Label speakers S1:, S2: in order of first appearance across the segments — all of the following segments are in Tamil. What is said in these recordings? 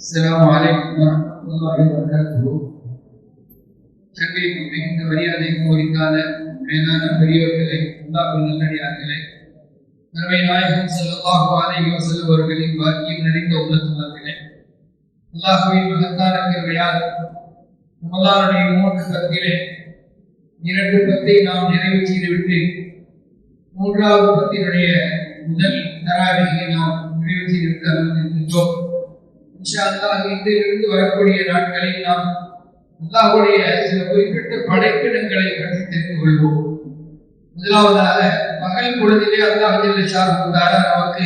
S1: السلام عليكم ورحمة الله وبركاته சங்கைக்கு மிகுந்த மரியாதைக்கு உரித்தான மேலான பெரியவர்களே அல்லாஹ் நல்லடியார்களே நன்மை நாயகம் ஸல்லல்லாஹு அலைஹி வஸல்லம் அவர்களின் பாக்கியம் நிறைந்த உள்ளத்துமார்களே அல்லாஹ்வின் மகத்தான கிருபையால் ரமலானுடைய மூன்று பத்திலே இரண்டு பத்தை நாம் நிறைவு செய்துவிட்டு மூன்றாவது பத்தினுடைய முதல் தராவியை நாம் நிறைவு செய்துவிட்டு அமர்ந்திருக்கின்றோம் இன்ஷா அல்லாஹ் இன்றிலிருந்து வரக்கூடிய நாட்களில் நாம் அல்லாஹ்வுடைய சில குறிப்பிட்ட படைப்பிடங்களை பற்றி தெரிந்து கொள்வோம். முதலாவதாக பகல் பொழுதிலே அல்லாஹ் ஜல்ல நமக்கு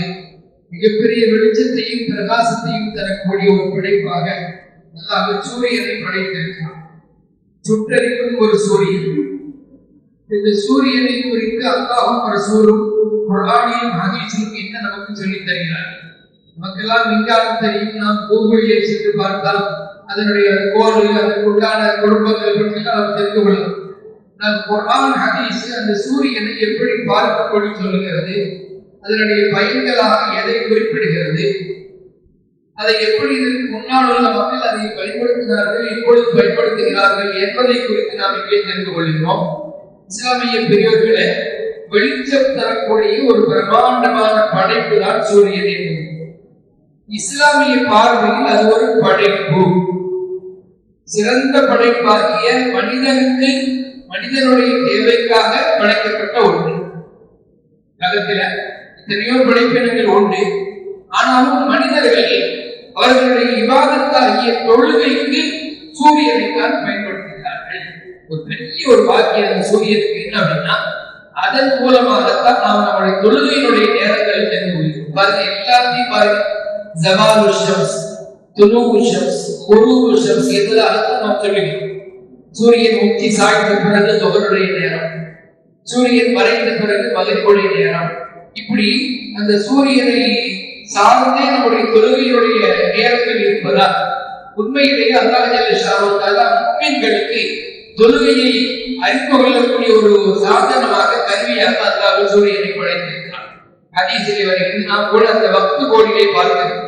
S1: மிகப்பெரிய வெளிச்சத்தையும் பிரகாசத்தையும் தரக்கூடிய ஒரு படைப்பாக அல்லாஹ் சூரியனை படைத்திருக்கிறான். சுட்டரிக்கும் ஒரு சூரியன். இந்த சூரியனை குறித்து அல்லாஹும் ரசூலும் குர்ஆனிலும் ஹதீஸிலும் என்ன நமக்கு சொல்லித் தருகிறார்கள்? நமக்கெல்லாம் விஞ்ஞானம் தெரியும் நாம் கூகுளில் சென்று பார்த்தால் அதனுடைய கோடு அதற்கு உண்டான குடும்பங்கள் பற்றி நாம் தெரிந்து கொள்ளலாம். நான் குர்ஆன் ஹதீஸ் அந்த சூரியனை எப்படி பார்க்கக்கூடிய சொல்லுகிறது அதனுடைய பயன்களாக எதை குறிப்பிடுகிறது அதை எப்படி இதற்கு முன்னால் உள்ள மக்கள் அதை பயன்படுத்தினார்கள் எப்பொழுது பயன்படுத்துகிறார்கள் என்பதை குறித்து நாம் இங்கே தெரிந்து கொள்கிறோம். இஸ்லாமிய பிரிவுகளை வெளிச்சம் தரக்கூடிய ஒரு பிரம்மாண்டமான படைப்பு தான் சூரியன் என்பது. இஸ்லாமிய பார்வையில் அது ஒரு படைப்பு. சிறந்த படைப்பாகிய மனிதனுக்கு மனிதனுடைய தேவைக்காக படைக்கப்பட்ட ஒன்று. உலகத்துல எத்தனையோ படைப்பினங்கள் உண்டு. ஆனாலும் மனிதர்கள் அவர்களுடைய விவாதத்தாகிய தொழுகைக்கு சூரியனை தான் பயன்படுத்துகிறார்கள். ஒரு பெரிய ஒரு பாக்கியம் அந்த சூரியனுக்கு என்ன அப்படின்னா அதன் மூலமாகத்தான் நாம் நம்முடைய தொழுகையினுடைய நேரங்களை தெரிந்து கொள்கிறோம் பாருங்க எல்லாத்தையும் பாருங்க. ஜவாலு ஷம்ஸ் துலூகு ஷம்ஸ் குரூபு ஷம்ஸ் என்பதாகத்தான் நாம் சொல்லுகிறோம் சூரியன் முக்தி சாய்ந்த பிறகு தொகருடைய நேரம் சூரியன் மறைந்த பிறகு மகிழ்வுடைய நேரம் இப்படி அந்த சூரியனை சார்ந்தே நம்முடைய தொழுகையுடைய நேரத்தில் இருப்பதால் உண்மையிலேயே அல்லாஹல்ல ஜல்ல முக்மீன்களுக்கு தொழுகையை அறிந்து கொள்ளக்கூடிய ஒரு சாதனமாக கருவியாக அல்லாஹ் சூரியனை படைத்திருக்கிறார் ஹதீஸிலே வரைக்கும் நாம் கூட அந்த பக்து கோடியை பார்க்கிறோம்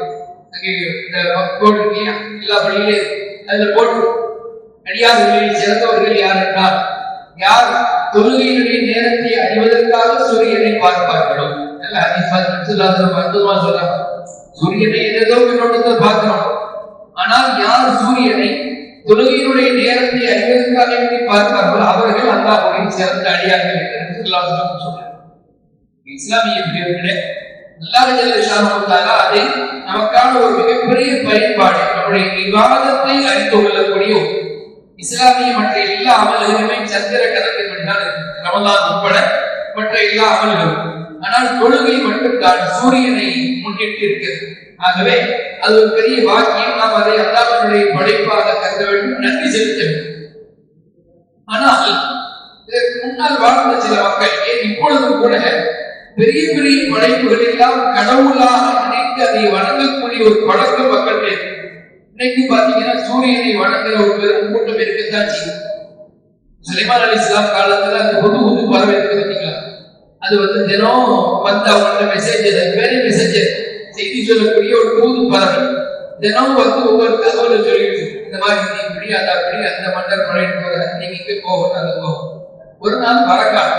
S1: இந்த கோடு இல்லையா எல்லா பள்ளியிலே அதுல போட்டு அடியார்களில் சிறந்தவர்கள் யார் என்றால் யார் தொழுகையினுடைய நேரத்தை அறிவதற்காக சூரியனை பார்ப்பார்களோ நல்ல அற்புதமா சொல்றாங்க சூரியனை கண்ணோட்டத்தில் பார்க்கிறோம் ஆனால் யார் சூரியனை தொழுகையினுடைய நேரத்தை அறிவதற்காக எப்படி பார்ப்பார்களோ அவர்கள் அல்லாஹ்வுடைய சிறந்த அடியார்கள் என்று சொல்றாங்க இஸ்லாமிய அதை நமக்கான ஒரு மிகப்பெரிய பயன்பாடு. நம்முடைய விவாதத்தை அறிந்து கொள்ளக்கூடிய இஸ்லாமிய மற்ற எல்லா அமல்களுமே சந்திர கணக்கில் மட்டும்தான் உட்பட மற்ற எல்லா அமல்களும். ஆனால் தொழுகை மட்டும்தான் சூரியனை முன்னிட்டு இருக்கிறது. ஆகவே அது ஒரு பெரிய வாக்கியம். நாம் அதை அல்லாஹ்வுடைய படைப்பாக கருத வேண்டும். நன்றி செலுத்த வேண்டும். ஆனால் இதற்கு முன்னால் வாழ்ந்த சில மக்கள் ஏன் இப்பொழுதும் கூட பெரிய பெரிய படைப்புகள் எல்லாம் கடவுளாக நினைத்து அதை வணங்கக்கூடிய ஒரு பழக்கம் மக்கள் இன்னைக்கு பாத்தீங்கன்னா சூரியனை வணங்குற ஒரு பெரும் கூட்டம் இருக்குதான் செய்யும் சுலைமான் அலி இஸ்லாம் காலத்துல அந்த புது புது பறவை இருக்கு பாத்தீங்களா அது வந்து தினம் வந்து அவங்களோட மெசேஜ் வேற மெசேஜ் செய்தி சொல்லக்கூடிய ஒரு தூது பறவை. தினம் வந்து ஒவ்வொரு தகவலை சொல்லிட்டு இந்த மாதிரி நீ இப்படி அது அப்படி அந்த மன்னர் பழையிட்டு போற நீங்க இங்க போகணும் அங்க போகும் ஒரு நாள் வரக்கால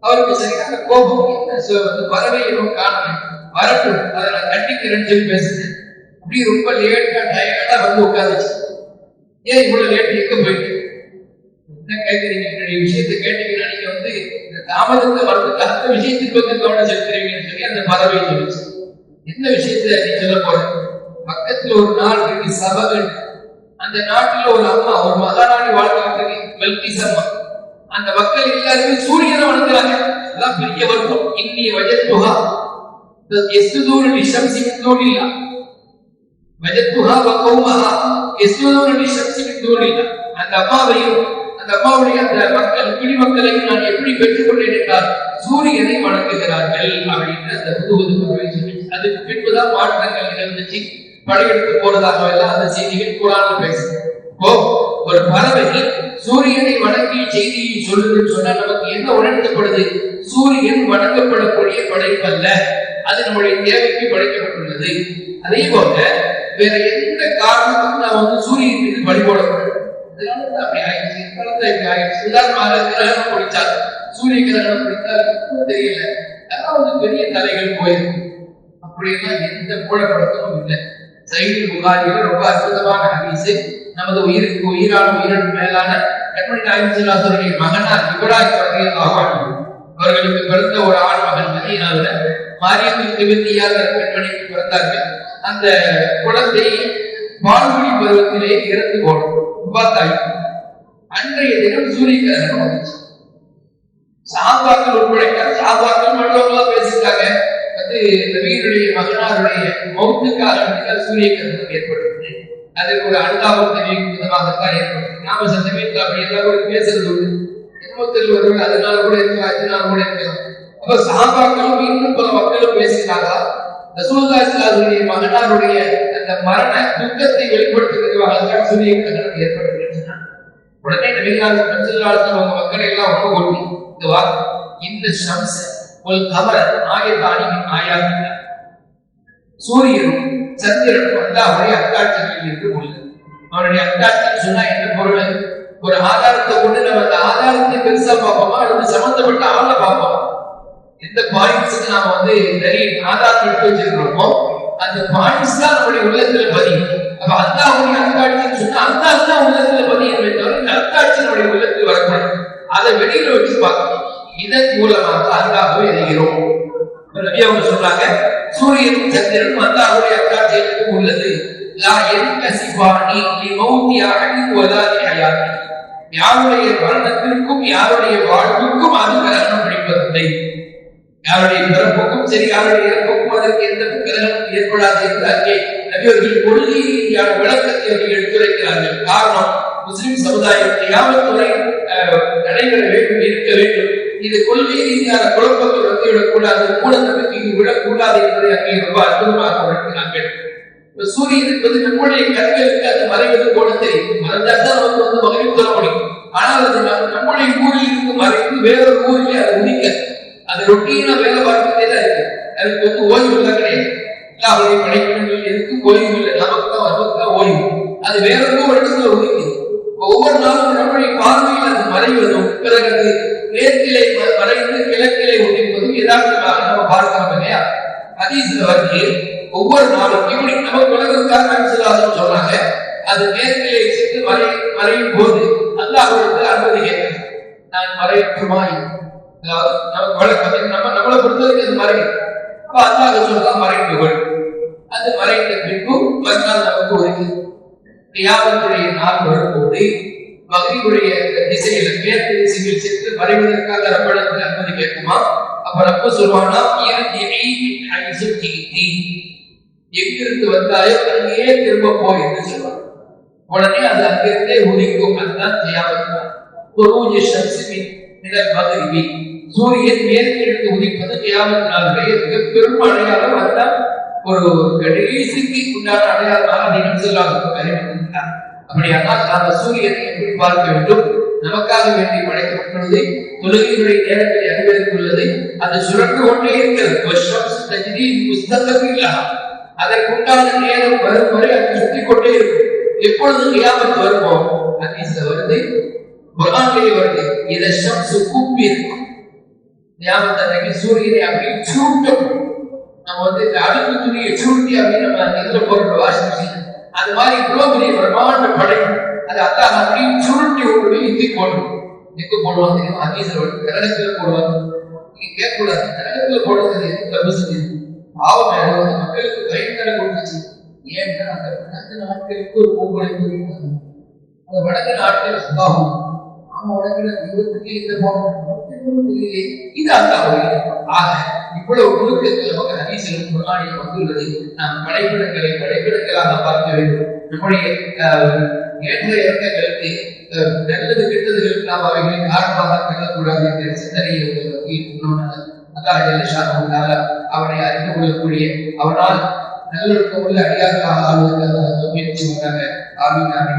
S1: அவருக்கு சரியான கோபம் என்ன சொ- வந்து பறவை எதுவும் காரணம். வரட்டும் அதை நான் கண்டிக்கிறேன்னு சொல்லி பேசுறேன். அப்படி ரொம்ப லேட்டா டயர்டா வந்து உட்காந்துச்சு ஏன் இவ்வளவு லேட் எங்க போயிட்டு? என்ன கேட்கறீங்க என்னுடைய விஷயத்தை கேட்டீங்கன்னா நீங்க வந்து இந்த தாமதத்தை வரதுக்கு அந்த விஷயத்துக்கு வந்து கவனம் செலுத்துறீங்கன்னு சொல்லி அந்த பறவை சொல்லிச்சு. என்ன விஷயத்த நீ சொல்ல போற? பக்கத்துல ஒரு நாள் இருக்கு சபகன். அந்த நாட்டுல ஒரு அம்மா ஒரு மகாராணி வாழ்ந்துட்டு இருக்கு சம்மா அந்த மக்கள் எல்லாருமே சூரியனை வணங்குறாங்க. அதான் பெரிய வருத்தம். இன்னி வஜத்துகா எஸ்துதூர் லிஷம்சி மின் தூனில்லா வஜத்துஹா எஸ்துதூர் லிஷம்சி மின் அந்த அம்மாவையும் அந்த அம்மாவுடைய அந்த மக்கள் குடிமக்களையும் நான் எப்படி பெற்றுக்கொண்டேன் என்றால் சூரியனை வணங்குகிறார்கள் அப்படின்னு அந்த அதுக்கு பின்புதான் மாற்றங்கள் நிகழ்ந்துச்சு. படையெடுத்து போறதாக எல்லாம் அந்த செய்திகள் குரான் பேசுகிறோம் ஓ ஒரு பறவை சூரியனை வணங்கி செய்தியை சொல்லுதுன்னு சொன்னா நமக்கு என்ன உணர்த்தப்படுது? சூரியன் வணங்கப்படக்கூடிய படைப்பல்ல. அது நம்முடைய தேவைக்கு படைக்கப்பட்டுள்ளது. அதே போல வேற எந்த காரணமும் நாம் வந்து சூரியன் மீது வழிபடக்கூடாது இதனால அப்படி ஆயிடுச்சு. காலத்துல இப்படி ஆயிடுச்சு. உதாரணமாக கிரகணம் சூரிய கிரகணம் பிடித்தால் தெரியல. அதெல்லாம் வந்து பெரிய தலைகள் போயிருக்கும். அப்படியெல்லாம் எந்த மூலப்படத்தமும் இல்லை. சைடு புகாரியில் ரொம்ப அற்புதமான ஹதீஸ். நமது உயிருக்கு உயிரான உயிரின் மேலான கண்மணி நாயகம் மகனார் இப்ராஹிம் ரலியல்லாஹு அவர்களுக்கு பிறந்த ஒரு ஆண் மகன் மதீனாவில் மாரியத்தில் திபெத்தியார் கண்மணிக்கு பிறந்தார்கள். அந்த குழந்தை பால்குடி பருவத்திலே இறந்து போனோம் உபாத்தாய். அன்றைய தினம் சூரிய வந்துச்சு சாபாக்கள் உட்பட சாபாக்கள் மற்றவங்களாம் பேசிட்டாங்க. வந்து நவீனுடைய மகனாருடைய மௌத்துக்காக வேண்டிதான் சூரிய அது ஏற்பட்டது அதற்கு ஒரு அனுதாபம் நாம சந்த வீட்டில் அப்படி எல்லாம் கூட பேசுறது உண்டு ஒருவர் அதனால கூட இருக்கலாம் அதனால கூட இருக்கலாம். அப்ப சாபாக்களும் இன்னும் பல மக்களும் பேசினாங்களா ரசூலுல்லாஹி மகனாருடைய அந்த மரண துக்கத்தை வெளிப்படுத்துவதற்காக சூரிய உடனே நபிகளார் ரசூலுல்லாஹி அவங்க மக்களை எல்லாம் இந்த வார்த்தை இந்த ஒரு கமர ஆயத்தானி ஆயாத்தின சூரியனும் சந்திரன் வந்து அத்தாட்சிகள் என்று இருந்து உள்ளது அவனுடைய அத்தாட்சின்னு சொன்னா என்ன பொருள்? ஒரு ஆதாரத்தை கொண்டு நம்ம அந்த ஆதாரத்தை பெருசா பார்ப்போமா? அல்லது சம்பந்தப்பட்ட ஆளை பார்ப்போம்? எந்த பாயிண்ட்ஸுக்கு நாம வந்து நிறைய ஆதாரத்தை எடுத்து வச்சிருக்கிறோமோ அந்த பாயிண்ட்ஸ் தான் நம்முடைய உள்ளத்துல பதியும். அப்ப அல்லாஹ்வுடைய அத்தாட்சின்னு சொன்னா அல்லாஹ் தான் உள்ளத்துல பதியுமே தவிர இந்த அத்தாட்சி நம்முடைய உள்ளத்தில் வரக்கூடாது. அதை வெளியில வச்சு பார்க்கணும். இதன் மூலமாக அல்லாஹ்வை அறிகிறோம். நபி அவங்க சொல்றாங்க சூரியனும் சந்திரனும் அல்லாஹ்வுடைய அத்தாட்சிகளுக்கும் உள்ளது. லா என்கசிபானி லி மௌத்தி வலா ஹயாத்தி யாருடைய மரணத்திற்கும் யாருடைய வாழ்வுக்கும் அது கிரகணம் அளிப்பதில்லை யாருடைய பிறப்புக்கும் சரி யாருடைய இறப்புக்கும் அதற்கு எந்த கிரகணம் ஏற்படாது என்று அங்கே நபியவர்கள் கொள்கை ரீதியான விளக்கத்தை அவர்கள் எடுத்துரைக்கிறார்கள். காரணம் முஸ்லிம் சமுதாயம் யாவத்துறை நடைபெற வேண்டும் இருக்க வேண்டும். இது கொள்கை ரீதியான குழப்பங்கள் விடக்கூடாது கூடாது மூட நம்பிக்கைக்கு விடக்கூடாது என்பதை அங்கே ரொம்ப அற்புதமாக உணர்த்தினார்கள். சூரியன் என்பது நம்முடைய கண்களுக்கு அது மறைவது போல தெரியும். மறைந்தால் நமக்கு வந்து மகிழ்வு தர முடியும். ஆனால் அது நம்முடைய ஊரில் இருந்து மறைந்து வேறொரு ஊரில் அது உதிக்க. அது ரொட்டீனா வேலை பார்த்துட்டே தான் இருக்கு. அதுக்கு வந்து ஓய்வு இல்லை கிடையாது. எல்லாருடைய படைப்பினங்கள் எதுக்கும் ஓய்வு இல்லை. நமக்கு தான் நமக்கு தான் ஓய்வு. அது வேறொரு ஒரு இடத்துல ஒவ்வொரு நாளும் நம்முடைய பார்வையில் அது மறைவதும் பிறகு அது மேற்கிளை மறைந்து கிழக்கிளை ஒட்டிப்பதும் யதார்த்தமாக நம்ம பார்க்கிறோம் இல்லையா? ஹதீஸ்ல வந்து ஒவ்வொரு நாளும் இப்படி நமக்கு உலகத்துக்காக சொல்லாதுன்னு சொன்னாங்க. அது நேரத்திலே சென்று மறை மறையும் போது அல்லாஹ்விடத்தில் அனுமதி கேட்கிறது நான் மறையற்றுமாய் அதாவது நமக்கு வழக்கம் நம்ம நம்மளை பொறுத்தவரைக்கும் அது மறையும் அப்ப அல்லாஹ் சொல்றதான் மறைந்து அது மறைந்த பின்பு மறுநாள் நமக்கு ஒதுக்கி. கியாமத்துடைய நாள் வரும்போது மகிழ்வுடைய திசையில மேற்கு திசையில் சென்று மறைவதற்காக ரப்படத்தில் அனுமதி கேட்குமா? அப்ப ரப்ப சொல்வானா எங்கிருந்து வந்தாயோ அங்கேயே திரும்ப போய் என்று சொல்வாங்க உடனே அது அங்கிருந்தே உதிக்கும். அதுதான் கியாமத்து குரூஜ் ஷம்சி மினல் சூரியன் உதிப்பது நாளுடைய பெரும் அடையாளம் அதுதான். ஒரு கடைசிக்கு உண்டான அடையாளமாக சொல்லாத அறிவித்திருக்கிறார் அப்படியானால் அந்த சூரியனை எப்படி பார்க்க வேண்டும்? நமக்காக வேண்டி படைக்கப்பட்டுள்ளது தொழுகையுடைய நேரங்களை அறிவதற்குள்ளது அது சுழன்று கொண்டே இருக்கிறது அதற்குண்டான நேரம் வரும் வரை அது சுற்றி கொண்டே இருக்கும். எப்பொழுது கியாமத் வருமோ ஹதீஸ்ல வருது குரானிலே வருது. இதை ஷம்சு கூப்பி இருக்கும். கியாமத் அன்னைக்கு சூரியனை அப்படி சுருட்டும் நம்ம வந்து இந்த அடுப்பு துணியை சுருட்டி அப்படின்னு நம்ம இதுல போட்டு வாஷிங் மிஷின். அது மாதிரி இவ்வளவு பெரிய பிரமாண்ட படை. அது அல்லாஹ் அப்படியே சுருட்டி கொண்டு போய் இந்தி போடும். எங்க போடுவாங்க தெரியுமா? ஹதீஸ்ல வருது கரகத்துல போடுவாங்க. நீங்க கேட்கக்கூடாது. போடுறது பாவம் வந்து மக்களுக்கு பயங்கர கொடுத்துச்சு. ஏன்னா அந்த வடக்கு நாட்களுக்கு ஒரு அந்த வடக்கு நாட்கள் சுபாவம். ஆமா வடக்குல இருபத்துக்கு இந்த போகணும் இது அந்த ஆக இவ்வளவு நுணுக்கத்தில் நமக்கு ஹதீஸிலும் குர்ஆனிலும் வந்துள்ளது. நாம் படைப்பிடங்களை படைப்பிடங்களாக பார்க்க வேண்டும். நம்முடைய ஏற்ற இறக்கங்களுக்கு நல்லது கெட்டதுகளுக்கு நாம் அவைகளை காரணமாக கருதக்கூடாது என்ற சிந்தனையை அல்லாஹ் அவனை அறிந்து கொள்ளக்கூடிய அவனால் நல்லொழுக்கம் உள்ள அடியார்களாக ஆளுவதற்காக முயற்சி பண்ணாங்க ஆமீன் ஆமீன்